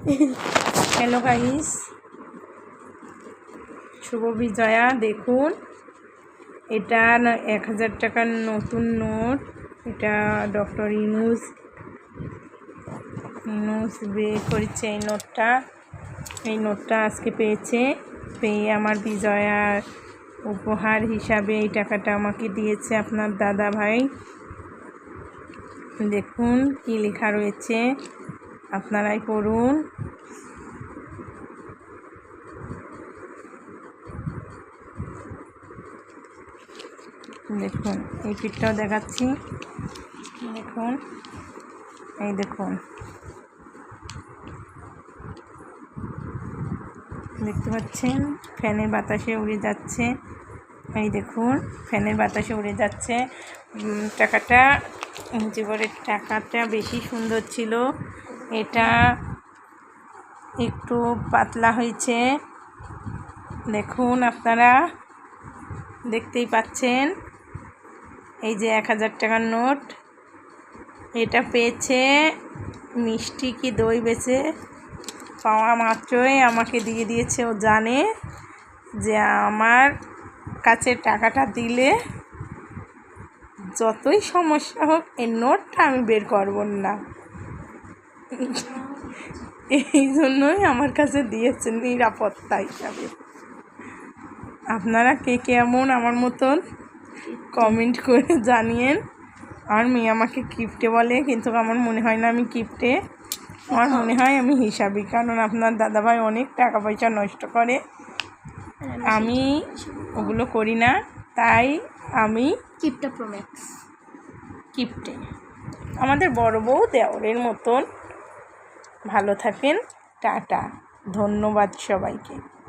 Hello guys শুভ বিজয়া, দেখুন। এটা এক হাজার টাকার নতুন নোট। এটা ডক্টর ইনুস ইনুস বের করেছে এই নোটটা। এই নোটটা আজকে পেয়েছে। পেয়ে আমার বিজয়ার উপহার হিসাবে এই টাকাটা আমাকে দিয়েছে আপনার দাদা ভাই। দেখুন কি লেখা রয়েছে। আপনারাই করুন। দেখুন, এই পিঠটাও দেখাচ্ছি। দেখুন, এই দেখুন। দেখতে পাচ্ছেন, ফ্যানের বাতাসে উড়ে যাচ্ছে। এই দেখুন, ফ্যানের বাতাসে উড়ে যাচ্ছে। টাকাটা, জীবনের টাকাটা বেশি সুন্দর ছিল। এটা একটু পাতলা হয়েছে। দেখুন আপনারা, দেখতেই পাচ্ছেন। এই যে এক হাজার টাকার নোট। এটা পেয়েছে মিষ্টি কি দই বেচে পাওয়া মাত্রই আমাকে দিয়ে দিয়েছে, ও জানে যে আমার কাছে টাকাটা দিলে যতই সমস্যা হোক, এই নোটটা আমি বের করব না। এই জন্যই আমার কাছে দিয়েছে নিরাপত্তা হিসাবে। আপনারা কে কেমন আমার মতন কমেন্ট করে জানিয়েন। আর মেয়ে আমাকে কিপ্টে বলে কিন্তু আমার মনে হয় না আমি কিপ্টে আমার মনে হয় আমি হিসাবই কারণ আপনার দাদাভাই অনেক টাকা পয়সা নষ্ট করে। আমি ওগুলো করি না তাই আমি কিপটা প্রোম্যাক্স কিপ্টে আমাদের বড় বউ দেওরের মতন। ভালো থাকেন টাটা। ধন্যবাদ সবাইকে।